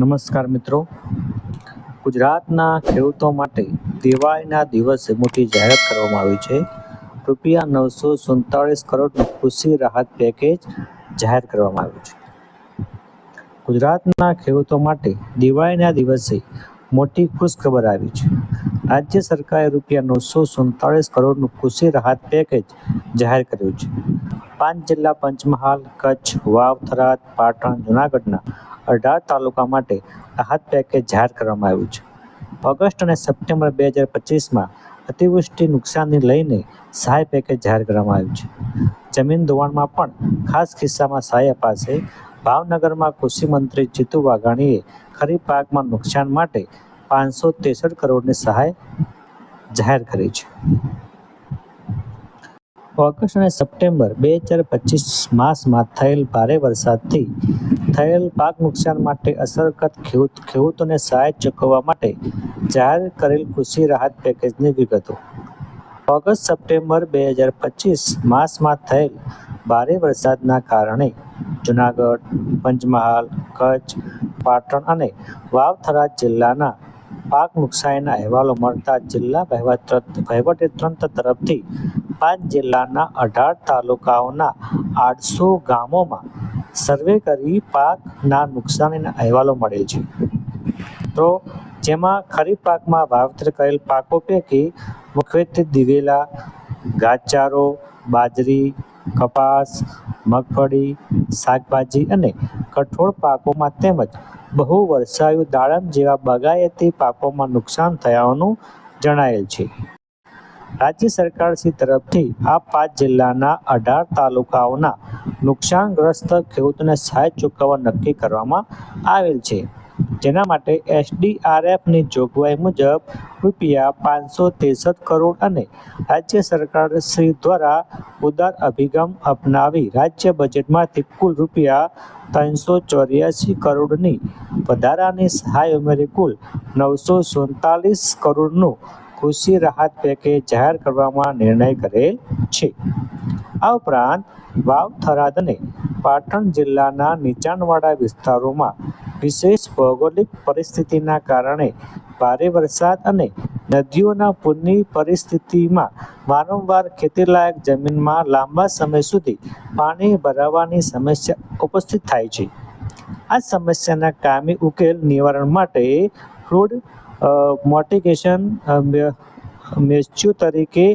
નમસ્કાર મિત્રો. ગુજરાતના ખેડૂતો માટે દિવાળીના દિવસે મોટી જાહેરાત કરવામાં આવી છે. રૂપિયા નવસો સુડતાળીસ કરોડનું કૃષિ રાહત પેકેજ જાહેર કરવામાં આવ્યું છે. ગુજરાતના ખેડૂતો માટે દિવાળીના દિવસે મોટી ખુશખબર આવી છે. રાજ્ય સરકારે રૂપિયા નવસો સુડતાળીસ કરોડનું કૃષિ રાહત પેકેજ જાહેર કર્યું છે. પાંચ જિલ્લા પંચમહાલ, કચ્છ, વાવ, થરાદ, પાટણ, જૂનાગઢના અઢાર તાલુકા માટે રાહત પેકેજ જાહેર કરવામાં આવ્યું છે. ઓગસ્ટ અને સપ્ટેમ્બર બે હજાર પચીસમાં અતિવૃષ્ટિ નુકસાનને લઈને સહાય પેકેજ જાહેર કરવામાં આવ્યું છે. જમીન ધોવાણમાં પણ ખાસ કિસ્સામાં સહાય અપાશે. ભાવનગરમાં કૃષિ મંત્રી જીતુ વાઘાણીએ ખરીફ પાકમાં નુકસાન માટે પાંચસો ત્રેસઠ કરોડની સહાય જાહેર કરી છે. ઓગસ્ટ અને સપ્ટેમ્બર બે હજાર પચીસ માસમાં થયેલ ભારે વરસાદથી થયેલ પાક નુકસાન માટે અસરગ્રસ્ત ખેડૂત, ખેડૂતોને સહાય ચૂકવવા માટે જાહેર કરેલ કૃષિ રાહત પેકેજની વિગતો. ઓગસ્ટ, સપ્ટેમ્બર બે હજાર પચીસ માસમાં થયેલ ભારે વરસાદના કારણે જુનાગઢ, પંચમહાલ, કચ્છ, પાટણ અને વાવથરા જિલ્લાના પાક નુકસાનીના અહેવાલો મળતા જિલ્લા વહીવટ વહીવટીતંત્ર તરફથી પાંચ જિલ્લાના અઢાર તાલુકાઓના આઠસો ગામોમાં સર્વે કરી પાકના નુકસાનીના અહેવાલો મળેલ છે. તો જેમાં ખરીફ પાકમાં વાવેતર કરેલ પાકો પૈકી મુખ્યત્વે દિવેલા ગાચારો બાજરી, કપાસ, મગફળી, શાકભાજી અને કઠોળ પાકોમાં તેમજ બહુ વર્ષાયુ દાડમ જેવા બાગાયતી પાકોમાં નુકસાન થયાનું જણાયેલ છે. રાજ્ય સરકારશ્રી તરફથી આ પાંચ જિલ્લાના અઢાર તાલુકાઓના નુકસાનગ્રસ્ત ખેડૂતોને સહાય ચૂકવવા નક્કી કરવામાં આવેલ છે. જેના માટે એસડીઆરએફની જોગવાઈ મુજબ રૂપિયા પાંચસો ત્રેસઠ કરોડ અને રાજ્ય સરકાર શ્રી દ્વારા ઉદાર અભિગમ અપનાવી રાજ્ય બજેટમાંથી કુલ રૂપિયા ત્રણસો ચોર્યાસી કરોડની વધારાની સહાય ઉમેરી કુલ નવસો સુડતાલીસ કરોડનું કૃષિ રાહત પેકેજ જાહેર કરવામાં નિર્ણય કરેલ છે. આ ઉપરાંત વાવ થરાદ પાટણ જિલ્લાના નીચાણવાળા વિસ્તારોમાં વિશેષ ભૌગોલિક પરિસ્થિતિના કારણે ભારે વરસાદ અને નદીઓના પૂરની પરિસ્થિતિમાં વારંવાર ખેતીલાયક જમીનમાં લાંબા સમય સુધી પાણી ભરાવાની સમસ્યા ઉપસ્થિત થાય છે. આ સમસ્યાના કામી ઉકેલ નિવારણ માટે ફ્રૂડ મોટિગેશન મેચ્યુ તરીકે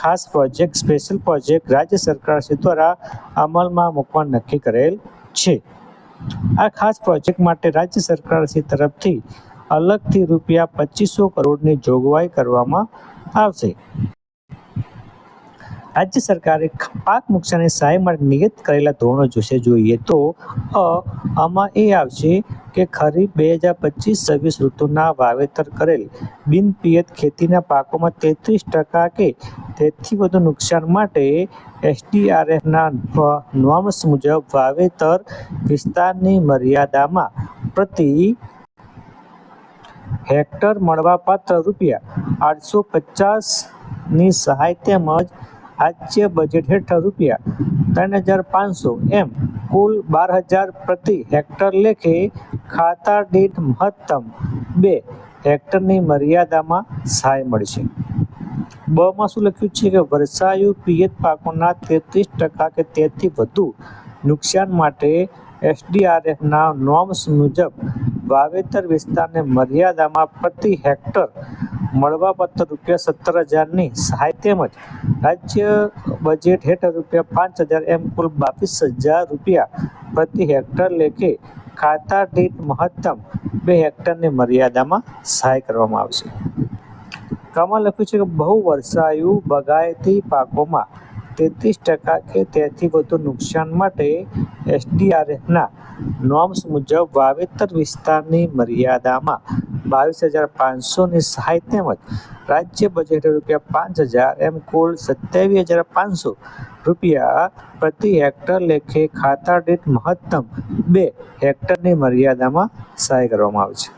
ખાસ પ્રોજેક્ટ, સ્પેશિયલ પ્રોજેક્ટ રાજ્ય સરકાર દ્વારા અમલમાં મૂકવા નક્કી કરેલ છે. આ ખાસ પ્રોજેક્ટ માટે રાજ્ય સરકાર તરફથી અલગથી રૂપિયા પચીસો કરોડની જોગવાઈ કરવામાં આવશે. રાજ્ય સરકારે પાક નુકસાની સહાય માટે નિયત કરેલા ધોરણો જોશે. જોઈએ તો અ, આમાં એ આવશે કે ખરીફ બે હજાર પચીસ છવ્વીસ ઋતુના વાવેતર કરેલ બિનપિયત ખેતીના પાકોમાં તેત્રીસ ટકા કે તેથી વધુ નુકસાન માટે એસડીઆરએફના નોર્મ્સ મુજબ વાવેતર વિસ્તારની મર્યાદામાં પ્રતિ હેક્ટર મળવાપાત્ર રૂપિયા આઠસો પચાસની સહાય તેમજ રાજ્ય બજેટ હેઠળ રૂપિયા ત્રણ હજાર પાંચસો એમ કુલ બાર હજાર પ્રતિ હેક્ટર લેખે ખાતા દીઠ મહત્તમ બે હેક્ટરની મર્યાદામાં સહાય મળશે. બમાં શું લખ્યું છે કે વર્ષાયુ પિયત પાકોના તેત્રીસ ટકા કે તેથી વધુ નુકસાન માટે એસડીઆરએફના નોર્મ્સ મુજબ વાવેતર વિસ્તારને મર્યાદામાં પ્રતિ હેક્ટર મળવાપાત્ર રૂપિયા સત્તર હજારની સહાય તેમજ રાજ્ય બજેટ હેઠળ રૂપિયા પાંચ હજાર એમ કુલ બાવીસ હજાર રૂપિયા પ્રતિ હેક્ટર લેખે ખાતા દીઠ મહત્તમ બે હેક્ટરની મર્યાદામાં સહાય કરવામાં આવશે. કામાં લખ્યું છે કે બહુ વર્ષાયુ બગાયતી પાકોમાં તેત્રીસ ટકા કે તેથી વધુ નુકસાન માટે એસડીઆરએફના નોર્મ્સ મુજબ વાવેતર વિસ્તારની મર્યાદામાં બાવીસ હજાર પાંચસોની સહાય તેમજ રાજ્ય બજેટ રૂપિયા પાંચ હજાર, એમ કુલ સત્યાવીસ હજાર પાંચસો રૂપિયા પ્રતિ હેક્ટર લેખે ખાતા દીઠ મહત્તમ બે હેક્ટરની મર્યાદામાં સહાય કરવામાં આવશે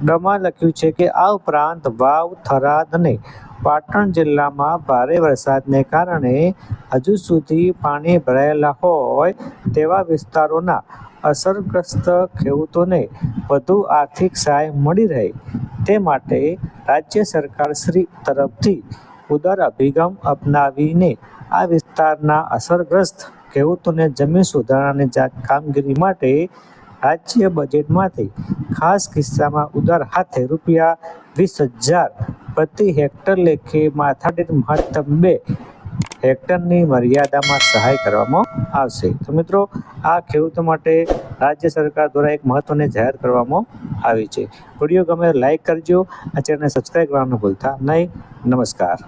ડમાં લખ્યું છે કે આ ઉપરાંત વાવ થરાદ અને પાટણ જિલ્લામાં ભારે વરસાદને કારણે હજુ સુધી પાણી ભરાયેલા હોય તેવા વિસ્તારોના અસરગ્રસ્ત ખેડૂતોને વધુ આર્થિક સહાય મળી રહે. તે માટે રાજ્ય સરકાર શ્રી તરફથી ઉદાર અભિગમ અપનાવીને આ વિસ્તારના અસરગ્રસ્ત ખેડૂતોને જમીન સુધારણાની કામગીરી માટે રાજ્ય બજેટમાંથી ખાસ કિસ્સામાં ઉદાર હાથે રૂપિયા વીસ હજાર પ્રતિ હેક્ટર લેખે માથાદીઠ મહત્તમ બે હેક્ટરની મર્યાદામાં સહાય કરવામાં આવશે. તો મિત્રો, આ ખેડૂતો માટે રાજ્ય સરકાર દ્વારા એક મહત્વની જાહેર કરવામાં આવી છે. વીડિયો ગમે લાઈક કરજો. આ ચેનલને સબસ્ક્રાઈબ કરવાનું ભૂલતા નહીં. નમસ્કાર.